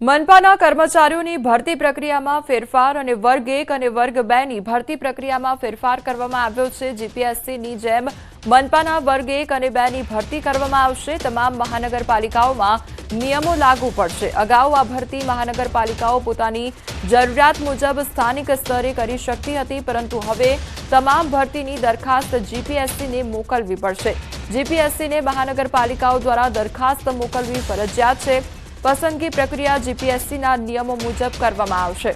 મનપાના કર્મચારીઓની ભરતી પ્રક્રિયામાં ફેરફાર અને વર્ગ એક અને વર્ગ બે ની ભરતી પ્રક્રિયામાં ફેરફાર કરવામાં આવ્યો છે. જીપીએસસીની જેમ મનપાના વર્ગ એક અને બે ની ભરતી કરવામાં આવશે. તમામ મહાનગરપાલિકાઓમાં નિયમો લાગુ પડશે. અગાઉ આ ભરતી મહાનગરપાલિકાઓ પોતાની જરૂરિયાત મુજબ સ્થાનિક સ્તરે કરી શકતી હતી, પરંતુ હવે તમામ ભરતીની દરખાસ્ત જીપીએસસીને મોકલવી પડશે. જીપીએસસીને મહાનગરપાલિકાઓ દ્વારા દરખાસ્ત મોકલવી ફરજિયાત છે. પસંદગી પ્રક્રિયા જીપીએસસીના નિયમો મુજબ કરવામાં આવશે.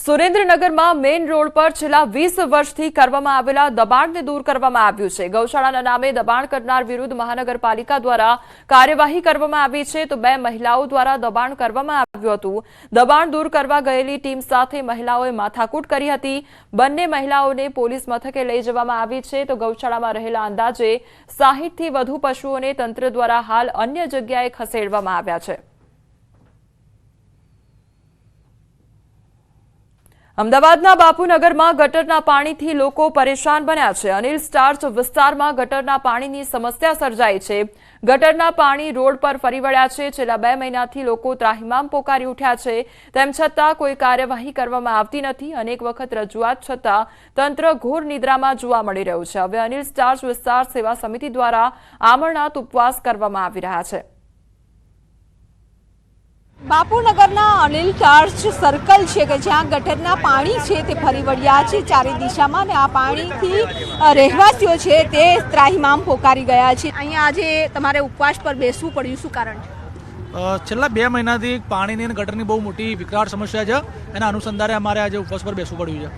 સુરેન્દ્રનગરમાં મેઇન રોડ પર છેલ્લા વીસ વર્ષથી કરવામાં આવેલા દબાણને દૂર કરવામાં આવ્યું છે. ગૌશાળાના નામે દબાણ કરનાર વિરુદ્ધ મહાનગરપાલિકા દ્વારા કાર્યવાહી કરવામાં આવી છે. તો બે મહિલાઓ દ્વારા દબાણ કરવામાં આવ્યું હતું. દબાણ દૂર કરવા ગયેલી ટીમ સાથે મહિલાઓએ માથાકૂટ કરી હતી. બંને મહિલાઓને પોલીસ મથકે લઈ જવામાં આવી છે. તો ગૌશાળામાં રહેલા અંદાજે સાહીઠથી વધુ પશુઓને તંત્ર દ્વારા હાલ અન્ય જગ્યાએ ખસેડવામાં આવ્યા છે. અમદાવાદના બાપુનગરમાં ગટરના પાણીથી લોકો પરેશાન બન્યા છે. અનિલ સ્ટાર્ચ વિસ્તારમાં ગટરના પાણીની સમસ્યા સર્જાઈ છે. ગટરના પાણી રોડ પર ફરી વળ્યા છે. છેલ્લા બે મહિનાથી લોકો ત્રાહિમામ પોકારી ઉઠ્યા છે. તેમ છતાં કોઈ કાર્યવાહી કરવામાં આવતી નથી. અનેક વખત રજૂઆત છતાં તંત્ર ઘોર નિદ્રામાં જોવા મળી રહ્યું છે. હવે અનિલ સ્ટાર્ચ વિસ્તાર સેવા સમિતિ દ્વારા આમરણાત ઉપવાસ કરવામાં આવી રહ્યા છે. બાપુનગરના અનિલ ચાર્જ સર્કલ છે કે જ્યાં ગટરના પાણી છે તે ફરી વળ્યા છે. ચારે દિશામાં અને આ પાણીથી રહેવાસીઓ છે તે ત્રાહિમામ પોકારી ગયા છે. અહીંયા આજે તમારે ઉપવાસ પર બેસવું પડ્યું. શું કારણ છે? છેલ્લા બે મહિનાથી પાણીની અને ગટરની બહુ મોટી વિકરાળ સમસ્યા છે. એના અનુસંધાને અમારે આજે ઉપવાસ પર બેસવું પડ્યું છે.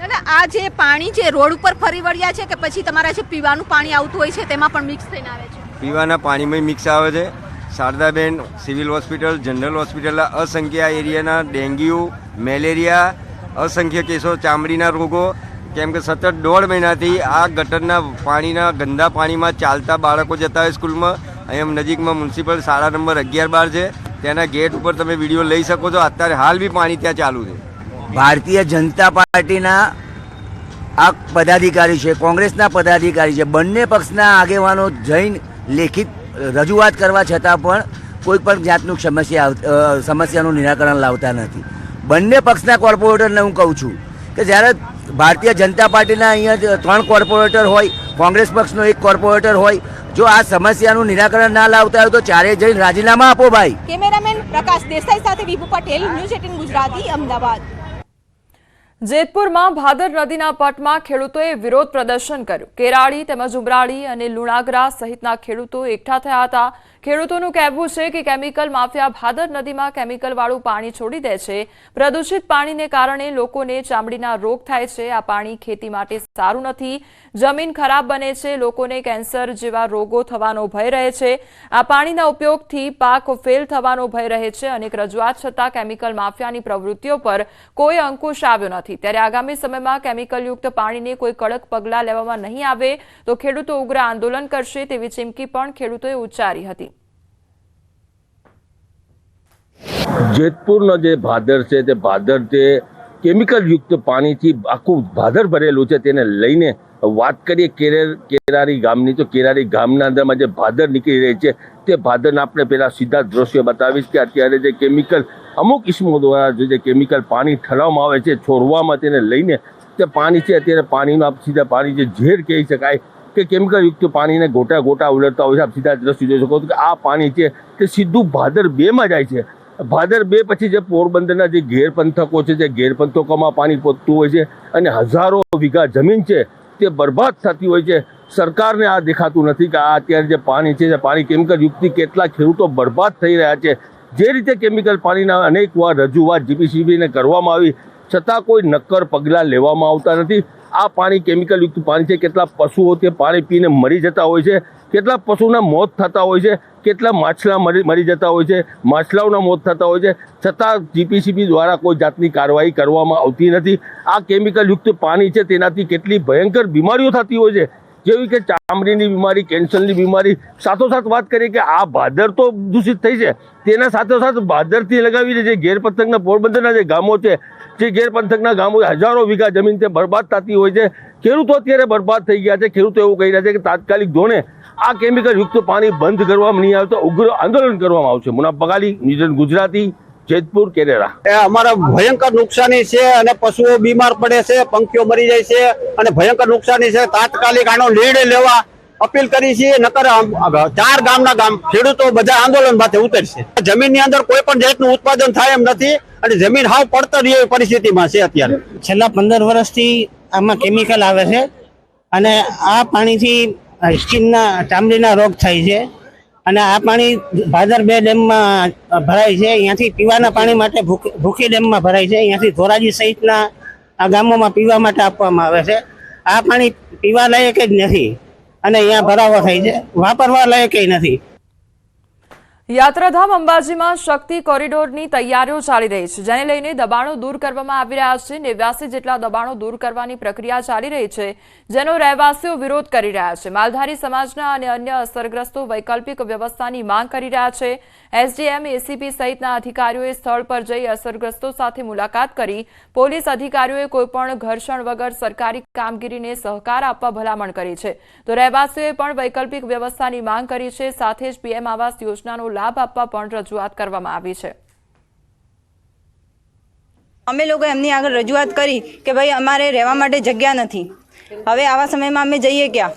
દાદા આ જે પાણી છે રોડ ઉપર ફરી વળ્યા છે કે પછી તમારા જે પીવાનું પાણી આવતું હોય છે તેમાં પણ મિક્સ થઈને આવે છે? પીવાના પાણીમાં મિક્સ આવે છે. શારદાબેન સિવિલ હોસ્પિટલ, જનરલ હોસ્પિટલના અસંખ્ય એરિયાના ડેન્ગ્યુ, મેલેરિયા, અસંખ્ય કેસો ચામડીના રોગો, કેમ કે સતત દોઢ મહિનાથી આ ગટરના પાણીના ગંદા પાણીમાં ચાલતા બાળકો જતા હોય સ્કૂલમાં. અહીંયા નજીકમાં મ્યુનિસિપલ શાળા નંબર અગિયાર બાર છે. તેના ગેટ ઉપર તમે વીડિયો લઈ શકો છો. અત્યારે હાલ બી પાણી ત્યાં ચાલુ છે. ભારતીય જનતા પાર્ટીના આ પદાધિકારી છે, કોંગ્રેસના પદાધિકારી છે. બંને પક્ષના આગેવાનો જૈન લેખિત રજૂઆત કરવા છતાં પણ કોઈ પણ જાતનું સમસ્યા સમસ્યાનું નિરાકરણ લાવતા નથી. બંને પક્ષના કોર્પોરેટરને હું કહું છું કે જ્યારે ભારતીય જનતા પાર્ટીના અહીંયા ત્રણ કોર્પોરેટર હોય, કોંગ્રેસ પક્ષનો એક કોર્પોરેટર હોય, જો આ સમસ્યાનું નિરાકરણ ના લાવતા હોય તો ચારે જઈને રાજીનામા આપો ભાઈ. કેમેરામેન પ્રકાશ દેસાઈ સાથે વિભુ પટેલ, ન્યૂઝ એટીન ગુજરાતી, અમદાવાદ. જેતપુરમાં ભાદર નદીના પટમાં ખેડૂતોએ વિરોધ પ્રદર્શન કર્યું. કેરાળી તેમજ ઉમરાળી અને લુણાગરા સહિતના ખેડૂતો એકઠા થયા હતા. ખેડૂતોનું કહેવું છે કે કેમિકલ માફિયા ભાદર નદીમાં કેમિકલવાળું પાણી છોડી દે છે. પ્રદૂષિત પાણીને કારણે લોકોને ચામડીના રોગ થાય છે. આ પાણી ખેતી માટે સારું નથી. જમીન ખરાબ બને છે. લોકોને કેન્સર જેવા રોગો થવાનો ભય રહે છે. આ પાણીના ઉપયોગથી પાક ફેલ થવાનો ભય રહે છે. અનેક રજૂઆત છતાં કેમિકલ માફિયાની પ્રવૃત્તિઓ પર કોઈ અંકુશ આવ્યો નથી. ત્યારે આગામી સમયમાં કેમિકલયુક્ત પાણીને કોઈ કડક પગલાં લેવામાં નહીં આવે તો ખેડૂતો ઉગ્ર આંદોલન કરશે તેવી ચીમકી પણ ખેડૂતોએ ઉચ્ચારી હતી. જેતપુરનો જે ભાદર છે, તે ભાદર જે કેમિકલ યુક્ત પાણીથી આખું ભાદર ભરેલું છે, તેને લઈને વાત કરીએ કેરેર, કેરારી ગામની. તો કેરારી ગામના અંદરમાં જે ભાદર નીકળી રહી છે, તે ભાદરના આપણે પેલા સીધા દ્રશ્ય બતાવીશ કે અત્યારે જે કેમિકલ અમુક ઇસમો દ્વારા જે કેમિકલ પાણી ઠરવામાં આવે છે, છોડવામાં તેને લઈને તે પાણી છે અત્યારે પાણીનો સીધા પાણી જે ઝેર કહી શકાય કે કેમિકલ યુક્ત પાણીને ગોટા ગોટા ઉલટતા હોય છે. આપ સીધા દ્રશ્ય જોઈ શકો કે આ પાણી છે તે સીધું ભાદર બેમાં જાય છે. ભાદર બે પછી જે પોરબંદરના જે ઘેર પંથકો છે, જે ઘેર પંથકોમાં પાણી પહોંચતું હોય છે અને હજારો વીઘા જમીન છે તે બરબાદ થતી હોય છે. સરકારને આ દેખાતું નથી કે આ અત્યારે જે પાણી છે, જે પાણી કેમિકલ યુક્તિ કેટલા ખેડૂતો બરબાદ થઈ રહ્યા છે. જે રીતે કેમિકલ પાણીના અનેકવાર રજૂઆત જીપીસીબીને કરવામાં આવી, છતાં કોઈ નક્કર પગલાં લેવામાં આવતા નથી. આ પાણી કેમિકલયુક્ત પાણી છે. કેટલા પશુઓ તે પાણી પીને મરી જતા હોય છે? કેટલા પશુના મોત થતા હોય છે? કેટલા માછલા મરી મરી જતા હોય છે? માછલાઓના મોત થતા હોય છે. છતાં જીપીસીબી દ્વારા કોઈ જાતની કાર્યવાહી કરવામાં આવતી નથી. આ કેમિકલયુક્ત પાણી છે. તેનાથી કેટલી ભયંકર બીમારીઓ થતી હોય છે? જેવી કે ચામડીની બીમારી, કેન્સરની બીમારી, સાથોસાથ વાત કરીએ કે આ ભાદર તો દૂષિત થઈ છે. તેના સાથોસાથ ભાદરથી લગાવીને જે ગેરપંથકના પોરબંદરના જે ગામો છે, જે ગેરપંથકના ગામો હજારો વીઘા જમીન તે બરબાદ થતી હોય છે. ખેડૂતો અત્યારે બરબાદ થઈ ગયા છે. ખેડૂતો એવું કહી રહ્યા છે કે તાત્કાલિક ધોરણે આ કેમિકલયુક્ત પાણી બંધ કરવામાં નહીં આવે તો ઉગ્ર આંદોલન કરવામાં આવશે. મુના પગાલી ન્યૂઝ ગુજરાતી જેતપુર કેરેલા. એ અમારા ભયંકર નુકસાની છે અને પશુઓ બીમાર પડે છે પંખીઓ મરી જાય છે અને ભયંકર નુકસાની છે. તાત્કાલિક આનો નિર્ણય લેવા અપીલ કરી છે નકર આમ ચાર ગામના ગામ ખેડૂતો બધા આંદોલન માથે ઉતરશે. જમીનની અંદર કોઈ પણ જાતનું ઉત્પાદન થાય એમ નથી અને જમીન હાવ પડતર એવી પરિસ્થિતિમાં છે અત્યારે. છેલ્લા પંદર વર્ષથી આમાં કેમિકલ આવે છે અને આ પાણીથી સ્કિનના ચામડીના રોગ થાય છે. અને આ પાણી ભાદર બે ડેમમાં ભરાય છે. અહીંયાથી પીવાના પાણી માટે ભૂખ- ડેમમાં ભરાય છે. અહીંયાથી ધોરાજી સહિતના આ ગામોમાં પીવા માટે આપવામાં આવે છે. આ પાણી પીવા લાયક જ નથી. અને અહીંયા ભરાવો થાય છે. વાપરવા લાયક નથી. યાત્રાધામ અંબાજીમાં શક્તિ કોરિડોરની તૈયારીઓ ચાલી રહી છે, જેને લઈને દબાણો દૂર કરવામાં આવી રહ્યા છે. નેવ્યાસી જેટલા દબાણો દૂર કરવાની પ્રક્રિયા ચાલી રહી છે, જેનો રહેવાસીઓ વિરોધ કરી રહ્યા છે. માલધારી સમાજના અને અન્ય અસરગ્રસ્તો વૈકલ્પિક વ્યવસ્થાની માંગ કરી રહ્યા છે. એસડીએમ, એસીપી સહિતના અધિકારીઓએ સ્થળ પર જઈ અસરગ્રસ્તો સાથે મુલાકાત કરી. પોલીસ અધિકારીઓએ કોઈપણ ઘર્ષણ વગર સરકારી કામગીરીને સહકાર આપવા ભલામણ કરી છે. તો રહેવાસીઓએ પણ વૈકલ્પિક વ્યવસ્થાની માંગ કરી છે. સાથે જ પીએમ આવાસ યોજનાનો લાભ આપવા પણ રજૂઆત કરવામાં આવી છે. અમે લોકો એમની આગળ રજૂઆત કરી કે ભાઈ અમારે રહેવા માટે જગ્યા નથી. હવે આવા સમયમાં અમે જઈએ ક્યાં?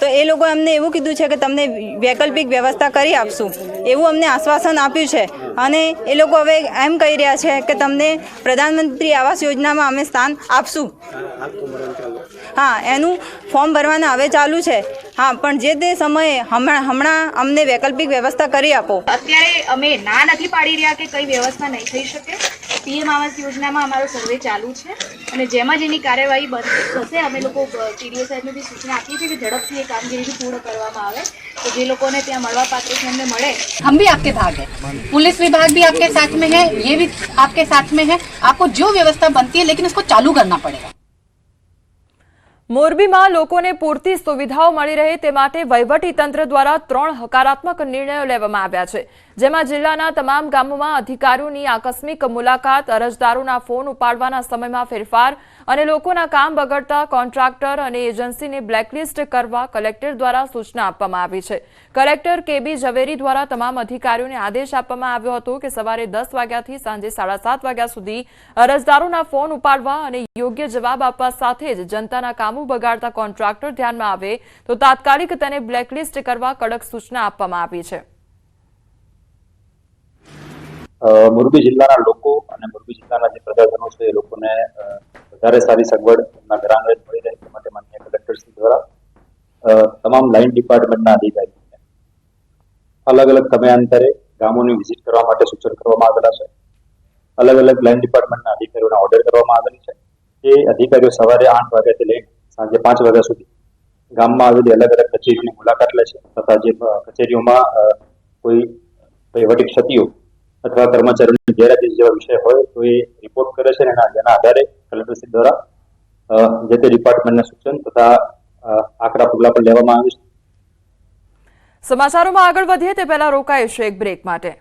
તો એ લોકો અમને એવું કીધું છે કે તમને વૈકલ્પિક વ્યવસ્થા કરી આપશું. એવું અમને આશ્વાસન આપ્યું છે. અને એ લોકો હવે એમ કહી રહ્યા છે કે તમને પ્રધાનમંત્રી આવાસ યોજનામાં અમે સ્થાન આપશું. હા એનું ફોર્મ ભરવાના હવે ચાલુ છે હા પણ જે તે સમયે હમણાં હમણાં અમને વૈકલ્પિક વ્યવસ્થા કરી આપો અત્યારે અમે ના નથી પાડી રહ્યા કે કઈ વ્યવસ્થા નહીં થઈ શકે પીએમ આવાસ યોજનામાં અમારો સર્વે ચાલુ છે અને જેમાં જેની કાર્યવાહી બંધ થશે અમે લોકો ટીડીઓ સાહેબને બી સૂચના આપીએ છીએ કે ઝડપથી એ કામગીરી બી પૂર્ણ કરવામાં આવે તો જે લોકોને ત્યાં મળવા પાત્ર છે એમને મળે हम भी आपके साथ हैं पुलिस विभाग भी आपके साथ में है ये भी आपके साथ में है आपको जो व्यवस्था बनती है लेकिन उसको चालू करना पड़ेगा મોરબીમાં લોકોને પૂરતી સુવિધાઓ મળી રહે તે માટે વહીવટી તંત્ર દ્વારા ત્રણ હકારાત્મક નિર્ણયો લેવામાં આવ્યા છે. જેમાં જિલ્લાના તમામ ગામોમાં અધિકારીઓની આકસ્મિક મુલાકાત, અરજદારોના ફોન ઉપાડવાના સમયમાં ફેરફાર અને લોકોના કામ બગડતા કોન્ટ્રાક્ટર અને એજન્સીને બ્લેકલિસ્ટ કરવા કલેક્ટર દ્વારા સૂચના આપવામાં આવી છે. કલેક્ટર કેબી ઝવેરી દ્વારા તમામ અધિકારીઓને આદેશ આપવામાં આવ્યો હતો કે સવારે દસ વાગ્યાથી સાંજે સાડા સાત વાગ્યા સુધી અરજદારોના ફોન ઉપાડવા અને યોગ્ય જવાબ આપવા સાથે જ જનતાના કામો બગાડતા કોન્ટ્રાક્ટર ધ્યાનમાં આવે તો તાત્કાલિક તેને બ્લેકલિસ્ટ કરવા કડક સૂચના આપવામાં આવી છે. મોરબી જિલ્લાના લોકો અને મોરબી જિલ્લાના જે પ્રજાજનો છે, એ લોકોને વધારે સારી સગવડ એમના ઘરાંગણે મળી રહે તે માટે માનનીય કલેક્ટરશ્રી દ્વારા તમામ લાઇન ડિપાર્ટમેન્ટના અધિકારીઓને અલગ અલગ સમયાંતરે ગામોની વિઝિટ કરવા માટે સૂચન કરવામાં આવેલા છે. અલગ અલગ લાઇન ડિપાર્ટમેન્ટના અધિકારીઓને ઓર્ડર કરવામાં આવેલી છે. એ અધિકારીઓ સવારે આઠ વાગ્યાથી લઈ સાંજે પાંચ વાગ્યા સુધી ગામમાં આવેલી અલગ અલગ કચેરીની મુલાકાત લે છે તથા જે કચેરીઓમાં કોઈ વહીવટી ક્ષતિઓ અથવા કર્મચારીની ગેરહાજરી જેવા વિષય હોય તો એ રિપોર્ટ કરે છે અને જેના આધારે કલેક્ટરશ્રી દ્વારા જે તે ડિપાર્ટમેન્ટના સૂચન તથા આકરા પગલાં પણ લેવામાં આવે છે. સમાચારોમાં આગળ વધીએ તે પહેલા રોકાઈશું એક બ્રેક માટે.